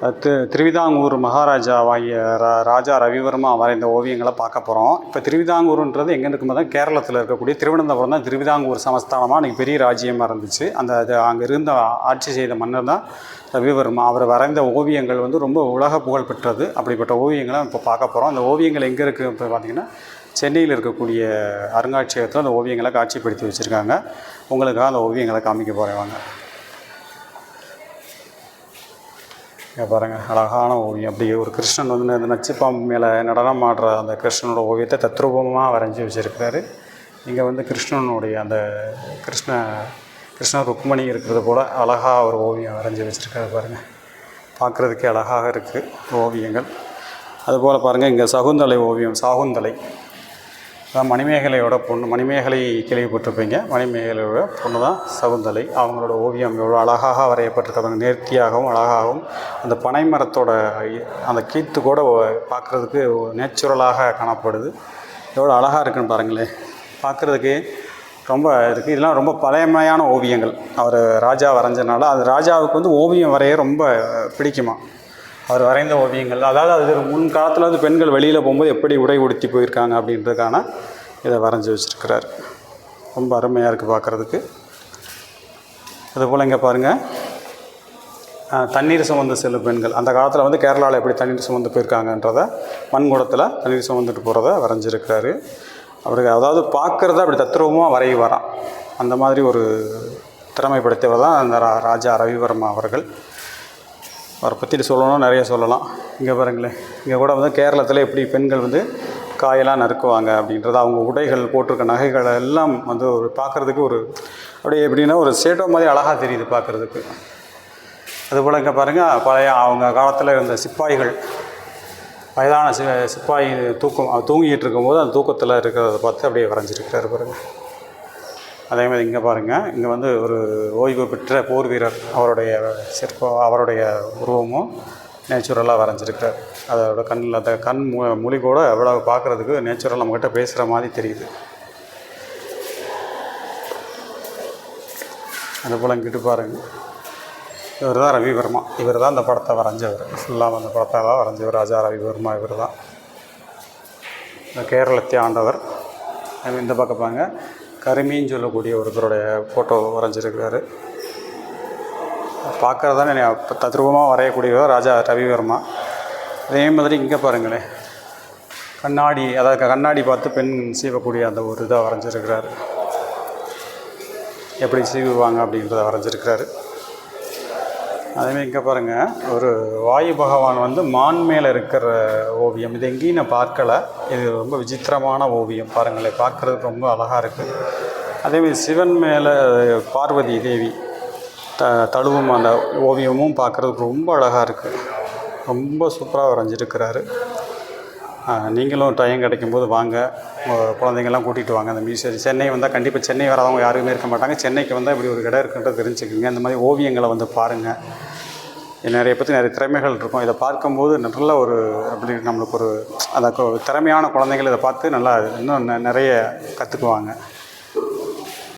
திரு திருவிதாங்கூர் மகாராஜாவாகிய ரா ராஜா ரவிவர்மா வரைந்த ஓவியங்களை பார்க்க போகிறோம் இப்போ திருவிதாங்கூர்ன்றது எங்கே இருக்கும்போது தான் கேரளத்தில் இருக்கக்கூடிய திருவனந்தபுரம் தான் திருவிதாங்கூர் சமஸ்தானமாக அன்றைக்கி பெரிய ராஜ்யமாக இருந்துச்சு. அந்த அது அங்கே இருந்த ஆட்சி செய்த மன்னர் தான் ரவிவர்மா. அவர் வரைந்த ஓவியங்கள் வந்து ரொம்ப உலக புகழ் பெற்றது. அப்படிப்பட்ட ஓவியங்களை இப்போ பார்க்க போகிறோம் அந்த ஓவியங்கள் எங்கே இருக்குது இப்போ பார்த்திங்கன்னா சென்னையில் இருக்கக்கூடிய அருங்காட்சியகத்தில் அந்த ஓவியங்களை காட்சிப்படுத்தி வச்சுருக்காங்க. உங்களுக்காக அந்த ஓவியங்களை காமிக்க போகிறேன் வாங்க. பாருங்கள் அழகான ஓவியம். அப்படி ஒரு கிருஷ்ணன் வந்து இந்த நச்சுப்பாம்பு மேலே நடனம் ஆடுற அந்த கிருஷ்ணனோட ஓவியத்தை தத்ரூபமாக வரைஞ்சி வச்சுருக்காரு இங்கே வந்து கிருஷ்ணனுடைய அந்த கிருஷ்ண கிருஷ்ண ருக்மணி இருக்கிறது போல் அழகாக ஒரு ஓவியம் வரைஞ்சி வச்சுருக்காரு பாருங்கள் பார்க்குறதுக்கே அழகாக இருக்குது ஓவியங்கள். அதுபோல் பாருங்கள் இங்கே சகுந்தலை ஓவியம் சாகுந்தலை. அதான் மணிமேகலையோட பொண்ணு மணிமேகலை கேள்விப்பட்டிருப்பீங்க மணிமேகலையோட பொண்ணு தான் சகுந்தலை. அவங்களோட ஓவியம் எவ்வளோ அழகாக வரையப்பட்டிருக்காங்க நேர்த்தியாகவும் அழகாகவும் அந்த பனை மரத்தோட அந்த கீத்து கூட பார்க்குறதுக்கு நேச்சுரலாக காணப்படுது. எவ்வளோ அழகாக இருக்குன்னு பாருங்களேன். பார்க்குறதுக்கு ரொம்ப இருக்குது இதெல்லாம் ரொம்ப பழமையான ஓவியங்கள். அவர் ராஜா வரைஞ்சனால அது ராஜாவுக்கு வந்து ஓவியம் வரைய ரொம்ப பிடிக்குமா? அவர் வரைந்த ஓவியங்கள். அதாவது அது முன் காலத்தில் வந்து பெண்கள் வெளியில் போகும்போது எப்படி உடை உடுத்தி போயிருக்காங்க அப்படின்றதுக்கான இதை வரைஞ்சி வச்சுருக்கிறார். ரொம்ப அருமையாக இருக்குது பார்க்குறதுக்கு அதுபோல் இங்கே பாருங்கள் தண்ணீர் சுமந்து செல்லும் பெண்கள். அந்த காலத்தில் வந்து கேரளாவில் எப்படி தண்ணீர் சுமந்து போயிருக்காங்கன்றத மண்குடத்தில் தண்ணீர் சுமந்துட்டு போகிறத வரைஞ்சிருக்கிறாரு. அவருக்கு அதாவது பார்க்குறத அப்படி தத்ரூபமாக வரைய வரான் அந்த மாதிரி ஒரு திறமைப்படுத்தியவர் தான் அந்த ரா- ராஜா ரவிவர்மா அவர்கள். அவரை பற்றி சொல்லணும்னா நிறைய சொல்லலாம். இங்கே பாருங்களேன் இங்கே கூட வந்து கேரளத்தில் எப்படி பெண்கள் வந்து காயெல்லாம் நறுக்குவாங்க அப்படின்றது அவங்க உடைகள் போட்டிருக்க நகைகள் எல்லாம் வந்து ஒரு பார்க்குறதுக்கு ஒரு அப்படியே எப்படின்னா ஒரு சேட்டோ மாதிரி அழகாக தெரியுது பார்க்குறதுக்கு. அதுபோல் இங்கே பாருங்கள் பழைய அவங்க காலத்தில் இருந்த சிப்பாய்கள் வயதான சி சிப்பாய் தூக்கம் தூங்கிட்டு இருக்கும்போது அந்த தூக்கத்தில் இருக்கிறத பார்த்து அப்படியே வரைஞ்சிருக்கிறாரு பாருங்கள் அதே மாதிரி இங்கே பாருங்கள் இங்கே வந்து ஒரு ஓய்வு பெற்ற போர் வீரர் அவருடைய சிற்பம் அவருடைய உருவமும் நேச்சுரலாக வரைஞ்சிருக்கார் அதோட கண்ணில் அந்த கண் மு மொழி கூட எவ்வளோ பார்க்குறதுக்கு நேச்சுரல் நம்மக்கிட்ட பேசுகிற மாதிரி தெரியுது. அதுபோல் இங்கிட்டு பாருங்கள் இவர் தான் ரவிவர்மா. இவர் தான் அந்த படத்தை வரைஞ்சவர். ஃபுல்லாக அந்த படத்தெல்லாம் வரைஞ்சவர். ராஜா ரவிவர்மா இவர் தான் கேரளத்தை ஆண்டவர். இந்த பக்கம் பாருங்க. கருமின்னு சொல்லக்கூடிய ஒருத்தருடைய ஃபோட்டோ வரைஞ்சிருக்கிறாரு. பார்க்குறதானே தத்ரூபமாக வரையக்கூடியவர் ராஜா ரவிவர்மா. அதே மாதிரி இங்கே பாருங்களேன். கண்ணாடி அதாவது கண்ணாடி பார்த்து பெண் சீவக்கூடிய அந்த ஒரு இதாக வரைஞ்சிருக்கிறாரு. எப்படி சீவுவாங்க அப்படின்றத வரைஞ்சிருக்கிறாரு. அதேமாதிரி இங்கே பாருங்கள் ஒரு வாயு பகவான் வந்து மான் மேலே இருக்கிற ஓவியம். இது எங்கேயும் நான் பார்க்கல. இது ரொம்ப விசித்திரமான ஓவியம். பாருங்களேன் பார்க்குறதுக்கு ரொம்ப அழகாக இருக்குது அதேமாதிரி சிவன் மேலே பார்வதி தேவி த தழுவும் அந்த ஓவியமும் பார்க்குறதுக்கு ரொம்ப அழகாக இருக்குது ரொம்ப சூப்பராக வரைஞ்சிருக்கிறாரு. நீங்களும் டைம் கிடைக்கும்போது வாங்க. குழந்தைங்கள்லாம் கூட்டிகிட்டு வாங்க. அந்த மியூசியம் சென்னை வந்தால் கண்டிப்பாக சென்னை வராதவங்க யாருமே இருக்க மாட்டாங்க. சென்னைக்கு வந்தால் இப்படி ஒரு இடம் இருக்குன்றது தெரிஞ்சுக்கோங்க அந்த மாதிரி ஓவியங்களை வந்து பாருங்கள் நிறைய பற்றி நிறைய திறமைகள் இருக்கும். இதை பார்க்கும்போது நல்ல ஒரு அப்படி நம்மளுக்கு ஒரு அந்த திறமையான குழந்தைகள் இதை பார்த்து நல்லா இன்னும் நிறைய கற்றுக்குவாங்க